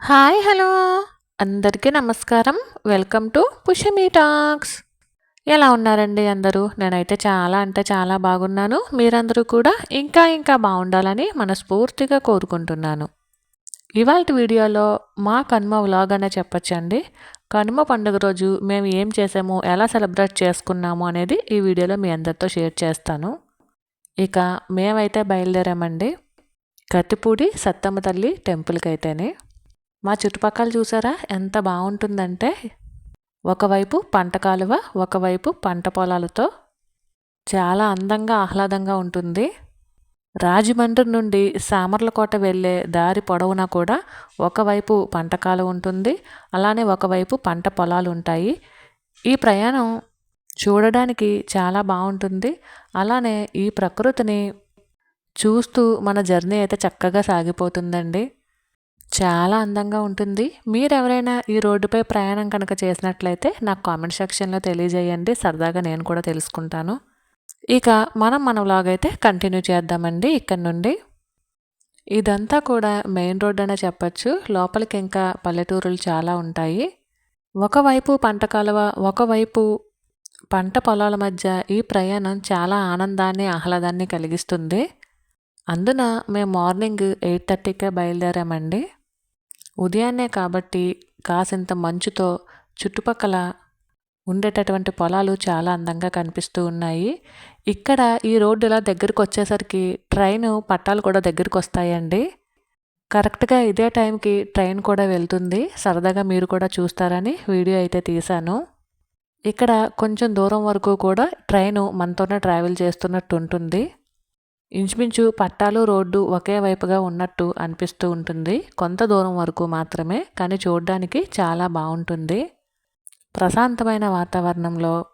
Hi hello. అందరికీ నమస్కారం. Welcome to Pushami talks. ఎలా ఉన్నారండి అందరూ? నేనైతే చాలా అంటే చాలా బాగున్నాను. మీరందరూ కూడా ఇంకా ఇంకా బాగుండాలని మనస్ఫూర్తిగా కోరుకుంటున్నాను. ఇవాళ వీడియోలో మా కనుమ వ్లాగ్ అనే చెప్పచ్చండి. కనుమ పండుగ రోజు మేము ఏం చేసాము ఎలా సెలబ్రేట్ చేసుకున్నాము అనేది ఈ వీడియోలో మీ అందరితో షేర్ చేస్తాను. ఇక మేమైతే బయలుదేరామండి. కత్తిపూడి సత్తమ్మ తల్లి టెంపుల్కి అయితేనే మా చుట్టుపక్కల చూసారా? ఎంత బాగుంటుందంటే ఒకవైపు పంట కాలువ ఒకవైపు పంట పొలాలతో చాలా అందంగా ఆహ్లాదంగా ఉంటుంది. రాజమండ్రి నుండి సామర్లకోట వెళ్ళే దారి పొడవునా కూడా ఒకవైపు పంట కాలువ ఉంటుంది అలానే ఒకవైపు పంట పొలాలు ఉంటాయి. ఈ ప్రయాణం చూడడానికి చాలా బాగుంటుంది. అలానే ఈ ప్రకృతిని చూస్తూ మన జర్నీ అయితే చక్కగా సాగిపోతుందండి. చాలా అందంగా ఉంటుంది. మీరు ఎవరైనా ఈ రోడ్డుపై ప్రయాణం కనుక చేసినట్లయితే నాకు కామెంట్ సెక్షన్లో తెలియజేయండి. సరదాగా నేను కూడా తెలుసుకుంటాను. ఇక మనం మన వ్లాగ్ అయితే కంటిన్యూ చేద్దామండి ఇక్కడ నుండి. ఇదంతా కూడా మెయిన్ రోడ్ అనే చెప్పచ్చు. లోపలికి ఇంకా పల్లెటూరులు చాలా ఉంటాయి. ఒకవైపు పంట కాలువ ఒకవైపు పంట పొలాల మధ్య ఈ ప్రయాణం చాలా ఆనందాన్ని ఆహ్లాదాన్ని కలిగిస్తుంది. అందున మేము మార్నింగ్ ఎయిట్ థర్టీకే బయలుదేరామండి. ఉదయాన్నే కాబట్టి కాసింత మంచుతో చుట్టుపక్కల ఉండేటటువంటి పొలాలు చాలా అందంగా కనిపిస్తూ ఉన్నాయి. ఇక్కడ ఈ రోడ్డు ఇలా దగ్గరికి వచ్చేసరికి ట్రైన్ పట్టాలు కూడా దగ్గరికి వస్తాయండి. కరెక్ట్గా ఇదే టైంకి ట్రైన్ కూడా వెళ్తుంది. సరదాగా మీరు కూడా చూస్తారని వీడియో అయితే తీశాను. ఇక్కడ కొంచెం దూరం వరకు కూడా ట్రైను మనతోనే ట్రావెల్ చేస్తున్నట్టు ఉంటుంది. ఇంచుమించు పట్టాలు రోడ్డు ఒకే వైపుగా ఉన్నట్టు అనిపిస్తూ ఉంటుంది. కొంత దూరం వరకు మాత్రమే కానీ చూడడానికి చాలా బాగుంటుంది. ప్రశాంతమైన వాతావరణంలో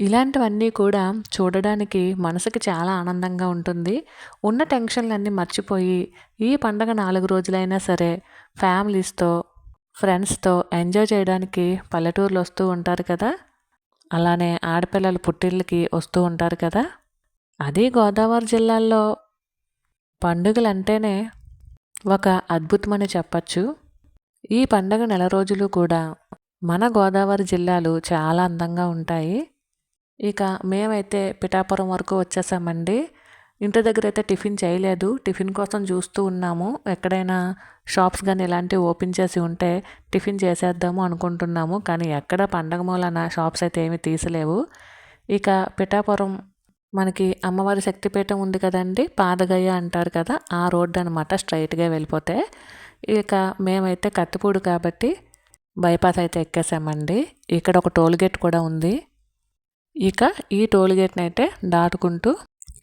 ఇలాంటివన్నీ కూడా చూడడానికి మనసుకి చాలా ఆనందంగా ఉంటుంది. ఉన్న టెన్షన్లన్నీ మర్చిపోయి ఈ పండగ నాలుగు రోజులైనా సరే ఫ్యామిలీస్తో ఫ్రెండ్స్తో ఎంజాయ్ చేయడానికి పల్లెటూర్లు వస్తూ ఉంటారు కదా? అలానే ఆడపిల్లలు పుట్టిళ్ళకి వస్తూ ఉంటారు కదా? అదే గోదావరి జిల్లాల్లో పండుగలు అంటేనే ఒక అద్భుతమని చెప్పచ్చు. ఈ పండుగ నెల రోజులు కూడా మన గోదావరి జిల్లాలు చాలా అందంగా ఉంటాయి. ఇక మేమైతే పిఠాపురం వరకు వచ్చేసామండి. ఇంటి దగ్గర అయితే టిఫిన్ చేయలేదు. టిఫిన్ కోసం చూస్తూ ఉన్నాము. ఎక్కడైనా షాప్స్ కానీ ఇలాంటివి ఓపెన్ చేసి ఉంటే టిఫిన్ చేసేద్దాము అనుకుంటున్నాము. కానీ ఎక్కడ పండగ మూలన షాప్స్ అయితే ఏమి తీసలేవు. ఇక పిఠాపురం మనకి అమ్మవారి శక్తిపీఠం ఉంది కదండి పాదగయ్య అంటారు కదా ఆ రోడ్డు అనమాట స్ట్రైట్గా వెళ్ళిపోతే. ఇక మేమైతే కత్తిపూడి కాబట్టి బైపాస్ అయితే ఎక్కేసామండి. ఇక్కడ ఒక టోల్గేట్ కూడా ఉంది. ఇక ఈ టోల్గేట్ని అయితే దాటుకుంటూ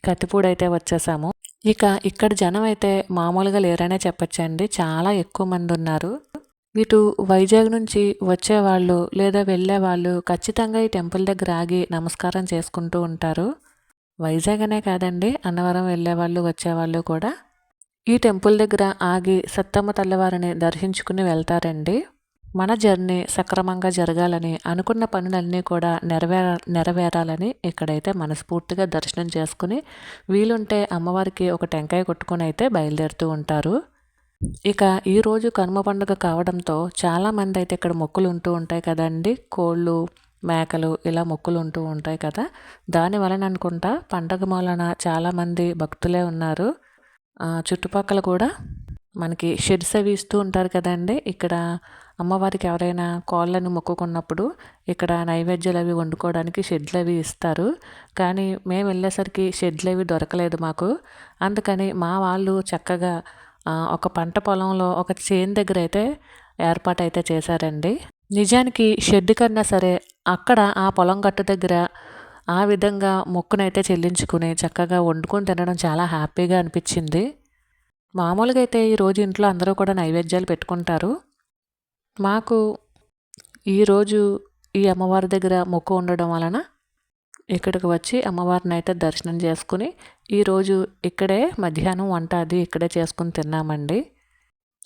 కత్తిపూడి అయితే వచ్చేసాము. ఇక ఇక్కడ జనం అయితే మామూలుగా లేరనే చెప్పచ్చండి చాలా ఎక్కువ మంది ఉన్నారు. ఇటు వైజాగ్ నుంచి వచ్చేవాళ్ళు లేదా వెళ్ళేవాళ్ళు ఖచ్చితంగా ఈ టెంపుల్ దగ్గర ఆగి నమస్కారం చేసుకుంటూ ఉంటారు. వైజాగ్ అనే కాదండి అన్నవరం వెళ్ళేవాళ్ళు వచ్చేవాళ్ళు కూడా. ఈ టెంపుల్ దగ్గర ఆగి సత్తమ్మ తల్లివారిని దర్శించుకుని వెళ్తారండి. మన జర్నీ సక్రమంగా జరగాలని అనుకున్న పనులన్నీ కూడా నెరవేర నెరవేరాలని ఇక్కడైతే మనస్ఫూర్తిగా దర్శనం చేసుకుని వీలుంటే అమ్మవారికి ఒక టెంకాయ కొట్టుకుని అయితే బయలుదేరుతూ ఉంటారు. ఇక ఈరోజు కనుమ పండుగ కావడంతో చాలామంది అయితే ఇక్కడ మొక్కులు ఉంటూ ఉంటాయి కదండి. కోళ్ళు మేకలు ఇలా మొక్కులు ఉంటూ ఉంటాయి కదా. దాని వలన అనుకుంటా పండగ మూలన చాలామంది భక్తులే ఉన్నారు. చుట్టుపక్కల కూడా మనకి షెడ్స్ అవి ఇస్తూ ఉంటారు కదండి. ఇక్కడ అమ్మవారికి ఎవరైనా కోళ్ళను మొక్కుకున్నప్పుడు ఇక్కడ నైవేద్యాలు అవి వండుకోవడానికి షెడ్లు అవి ఇస్తారు. కానీ మేము వెళ్ళేసరికి షెడ్లు అవి దొరకలేదు మాకు. అందుకని మా వాళ్ళు చక్కగా ఒక పంట పొలంలో ఒక చేను దగ్గర అయితే ఏర్పాటు అయితే చేశారండి. నిజానికి షెడ్ కన్నా సరే అక్కడ ఆ పొలం గట్టు దగ్గర ఆ విధంగా మొక్కునైతే చెల్లించుకుని చక్కగా వండుకొని తినడం చాలా హ్యాపీగా అనిపించింది. మామూలుగా అయితే ఈరోజు ఇంట్లో అందరూ కూడా నైవేద్యాలు పెట్టుకుంటారు. మాకు ఈరోజు ఈ అమ్మవారి దగ్గర మొక్కు ఉండడం వలన ఇక్కడికి వచ్చి అమ్మవారిని అయితే దర్శనం చేసుకుని ఈరోజు ఇక్కడే మధ్యాహ్నం వంట అది ఇక్కడే చేసుకుని తిన్నామండి.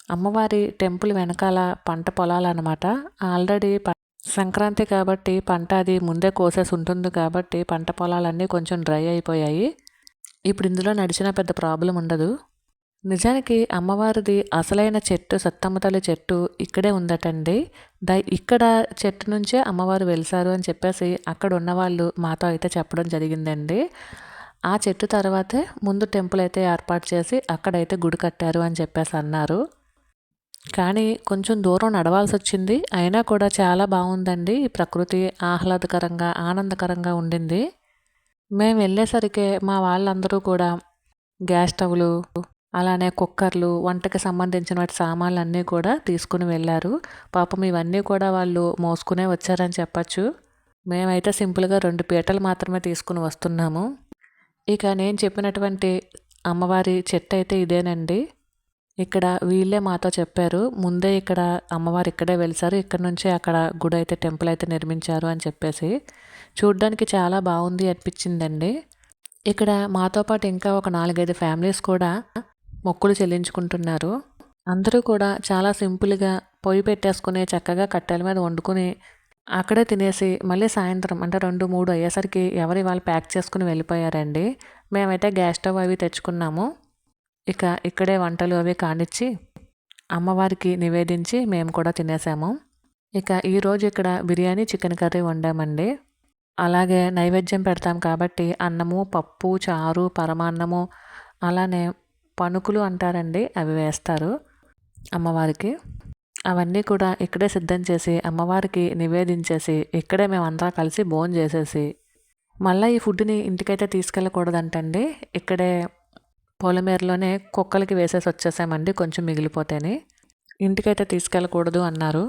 అమ్మవారి టెంపుల్ వెనకాల పంట పొలాలన్నమాట. ఆల్రెడీ సంక్రాంతి కాబట్టి పంట అది ముందే కోసేసి ఉంటుంది కాబట్టి పంట పొలాలన్నీ కొంచెం డ్రై అయిపోయాయి. ఇప్పుడు ఇందులో నడిచిన పెద్ద ప్రాబ్లం ఉండదు. నిజానికి అమ్మవారిది అసలైన చెట్టు సత్తమ్మతల్లి చెట్టు ఇక్కడే ఉందటండి. ద ఇక్కడ చెట్టు నుంచే అమ్మవారు వెలిసారు అని చెప్పేసి అక్కడ ఉన్నవాళ్ళు మాతో అయితే చెప్పడం జరిగిందండి. ఆ చెట్టు తర్వాతే ముందు టెంపుల్ అయితే ఏర్పాటు చేసి అక్కడైతే గుడి కట్టారు అని చెప్పేసి అన్నారు. కానీ కొంచెం దూరం నడవాల్సి వచ్చింది అయినా కూడా చాలా బాగుందండి ప్రకృతి ఆహ్లాదకరంగా ఆనందకరంగా ఉండింది. మేము వెళ్ళేసరికి మా వాళ్ళందరూ కూడా గ్యాస్ స్టవ్లు అలానే కుక్కర్లు వంటకి సంబంధించిన వాటి సామాన్లు అన్నీ కూడా తీసుకుని వెళ్ళారు. పాపం ఇవన్నీ కూడా వాళ్ళు మోసుకునే వచ్చారని చెప్పచ్చు. మేమైతే సింపుల్గా రెండు పీటలు మాత్రమే తీసుకుని వస్తున్నాము. ఇక నేను చెప్పినటువంటి అమ్మవారి చెట్టు అయితే ఇదేనండి. ఇక్కడ వీళ్ళే మాతో చెప్పారు. ముందే ఇక్కడ అమ్మవారు ఇక్కడే వెలిసారు. ఇక్కడ నుంచే అక్కడ గుడి అయితే టెంపుల్ అయితే నిర్మించారు అని చెప్పేసి. చూడ్డానికి చాలా బాగుంది అనిపించిందండి. ఇక్కడ మాతో పాటు ఇంకా ఒక నాలుగైదు ఫ్యామిలీస్ కూడా మొక్కులు చెల్లించుకుంటున్నారు. అందరూ కూడా చాలా సింపుల్గా పొయ్యి పెట్టేసుకుని చక్కగా కట్టెల మీద వండుకుని అక్కడే తినేసి మళ్ళీ సాయంత్రం అంటే రెండు మూడు అయ్యేసరికి ఎవరి వాళ్ళు ప్యాక్ చేసుకుని వెళ్ళిపోయారండి. మేమైతే గ్యాస్ స్టవ్ అవి తెచ్చుకున్నాము. ఇక ఇక్కడే వంటలు అవి కానిచ్చి అమ్మవారికి నివేదించి మేము కూడా తినేసాము. ఇక ఈరోజు ఇక్కడ బిర్యానీ చికెన్ కర్రీ వండామండి. అలాగే నైవేద్యం పెడతాం కాబట్టి అన్నము పప్పు చారు పరమాన్నము అలానే పనుకులు అంటారండి అవి వేస్తారు అమ్మవారికి. అవన్నీ కూడా ఇక్కడే సిద్ధం చేసి అమ్మవారికి నివేదించేసి ఇక్కడే మేమంతా కలిసి భోజనం చేసేసి మళ్ళీ ఈ ఫుడ్ని ఇంటికైతే తీసుకెళ్ళకూడదంటండి. ఇక్కడే పొలమేరలోనే కుక్కలకి వేసేసి వచ్చేసామండి కొంచెం మిగిలిపోతేనే. ఇంటికైతే తీసుకెళ్ళకూడదు అన్నారు.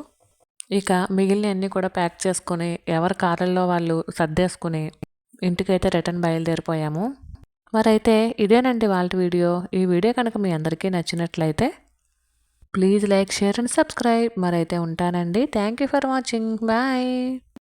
ఇక మిగిలిన అన్నీ కూడా ప్యాక్ చేసుకుని ఎవరి కార్లలో వాళ్ళు సర్దేసుకుని ఇంటికైతే రిటర్న్ బయలుదేరిపోయాము. మరైతే ఇదేనండి వాళ్ళ వీడియో. ఈ వీడియో కనుక మీ అందరికీ నచ్చినట్లయితే please like share and subscribe. మరైతే ఉంటానండి. Thank you for watching. Bye.